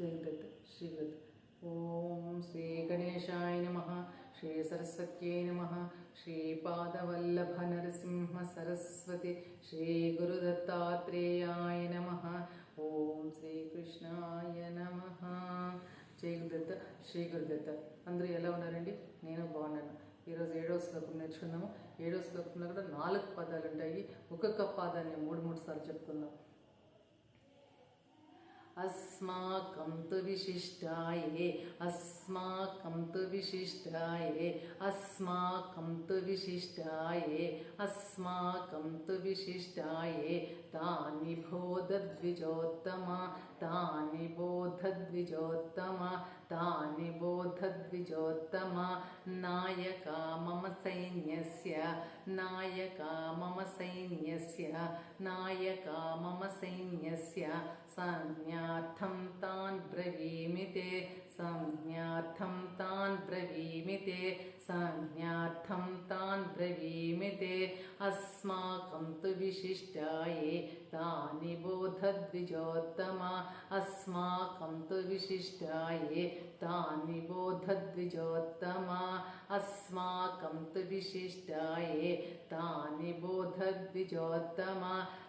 జగత్ శ్రీదత్ ఓం శ్రీ గణేశాయ నమ. శ్రీ సరస్వత్యై నమ శ్రీపాదవల్లభ నరసింహ సరస్వతి శ్రీ గురుదత్తాత్రేయాయ నమ. ఓం శ్రీకృష్ణాయ నమ. జై గురుదత్త శ్రీ గురుదత్త. అందరూ ఎలా ఉన్నారండి? నేను బాగున్నాను. ఈరోజు ఏడవ శ్లోకం నేర్చుకుందాము. ఏడో శ్లోకంలో కూడా నాలుగు పదాలు ఉంటాయి. ఒక్కొక్క పాదాన్ని మూడు మూడు సార్లు చెప్పుకుందాం. अस्माकं तु विशिष्टाये, अस्माकं तु विशिष्टाये, अस्माकं तु विशिष्टाये, अस्माकं तु विशिष्टाये। तानि बोधद्विजोत्तमा तानि बोधद्विजोत्तमा, तानि बोधद्विजोत्तम नायका, मम सैन्यस्य नायका, मम सैन्यस्य नायका, मम सैन्यस्य संज्ञार्थं तान् ते संज्ञार्थं तान् ते संज्ञार्थं तान् ते अस्माकं तु विशिष्टाये तानि बोधद्विजोत्तम। अस्माकं तु विशिष्टाये तानि बोधद्विजोत्तम। अस्माकं तु विशिष्टाये तानि बोधद्विजोत्तम।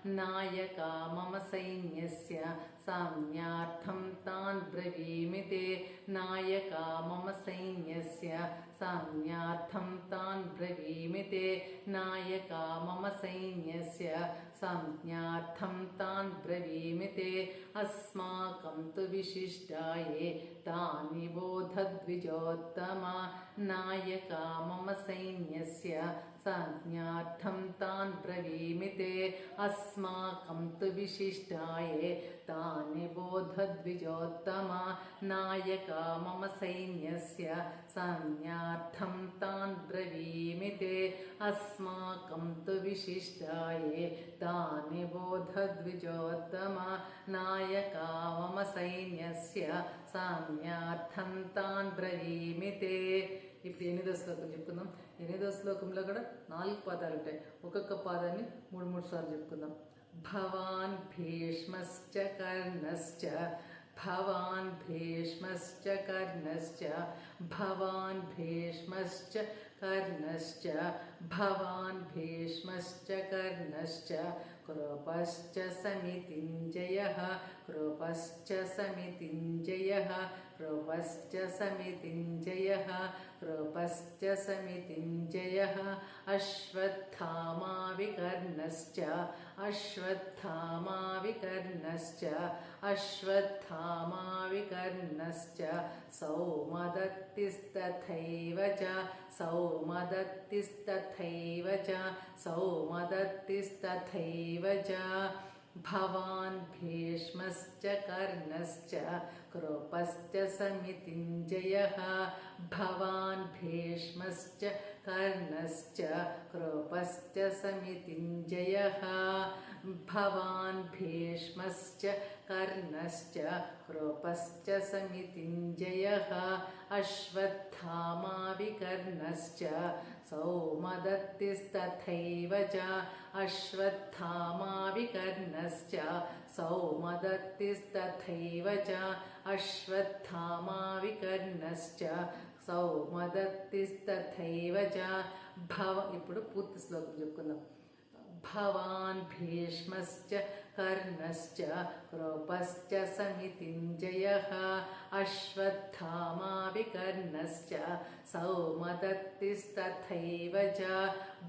नायका मम सैन्यस्य साम्यार्थं तान् ब्रवीमि ते। नायका मम सैन्यस्य साम्यार्थं तान् ब्रवीमि ते। नायका मम सैन्यस्य संज्ञार्थं तान् ब्रवीमि ते। अस्माकं तु विशिष्टाये तानि बोधद्विजोत्तमा। नायका मम सैन्यस्य सान्यार्थं तान् ब्रवीमिते। अस्माकं तु विशिष्टाये तानि बोधद्विजोत्तमा। नायका मम सैन्यस्य सान्यार्थं तान् ब्रवीमिते। अस्माकं तु विशिष्टाये तानि बोधद्विजोत्तमा। नायका मम सैन्यस्य सान्यार्थं तान् ब्रवीमिते। ఇప్పుడు ఎనిమిదో శ్లోకం చెప్పుకుందాం? ఎనిమిదో శ్లోకంలో కూడా నాలుగు పాదాలు ఉంటాయి. ఒక్కొక్క పాదాన్ని మూడు మూడు సార్లు చెప్పుకుందాం. భవాన్ భీష్మశ్చ కర్ణశ్చ భవాన్ భీష్మశ్చ కర్ణశ్చ भवान् भीष्मश्च कर्णश्च भवान् भीष्मश्च कर्णश्च कृपश्च समितिञ्जयः कृपश्च समितिञ्जयः कृपश्च समितिञ्जयः कृपश्च समितिञ्जयः अश्वत्थामाविकर्णश्च अश्वत्थामाविकर्णश्च अश्वत्थामाविकर्णश्च सौमदत्त सौमदतिस्तथैव च सौमदत्तिस्तथैव च सौमदत्तिस्तथैव च। भवान् भीष्मश्च कर्णश्च कृपश्च समितिञ्जयः। भवान् भीष्मश्च कर्णश्च कृपश्च समितिञ्जयः। भवान् भीष्मश्च कर्णश्च कृपश्च समितिञ्जय। अश्वत्थामा विकर्णश्च सौमदत्तिस्तथैव च अश्वत्थामा विकर्णश्च सौमदत्तिस्तथैव च अश्वत्थामा विकर्णश्च సౌమదత్తిస్తథైవ చ భవ ఇప్పుడు పూర్తి శ్లోకం చెప్పుకుందాం भवान् भीष्मश्च कर्णश्च क्रोपश्च समितिञ्जयः अश्वत्थामाविकर्णश्च सौमदत्तिस्तथैव च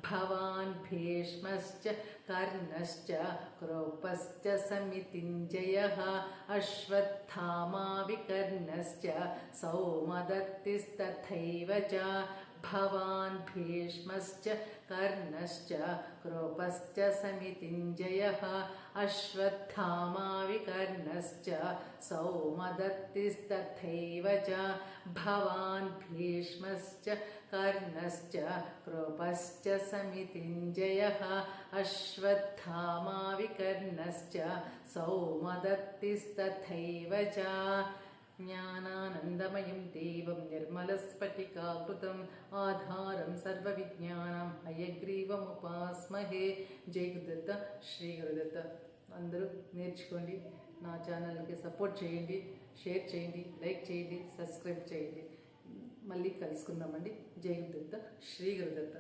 भवान् भीष्मश्च कर्णश्च क्रोपश्च समितिञ्जयः अश्वत्थामाविकर्णश्च सौमदत्तिस्तथैव च भवान् भीष्मश्च कर्णश्च कृपश्च समितिञ्जयः अश्वत्थामा विकर्णश्च सौमदत्तिस्तथैव च भवान् भीष्मश्च कर्णश्च कृपश्च समितिञ्जयः अश्वत्थामा विकर्णश्च सौमदत्तिस्तथैव च ज्ञानानन्दमयं देवं निर्मलस्फटिकाकृतम् आधारं सर्वविज्ञानं हयग्रीवमुपास्महे జై గురుదత్త శ్రీ గురుదత్త అందరూ నేర్చుకోండి నా ఛానల్కి సపోర్ట్ చేయండి షేర్ చేయండి లైక్ చేయండి సబ్స్క్రైబ్ చేయండి మళ్ళీ కలుసుకుందామండి జై గురుదత్త శ్రీ గురుదత్త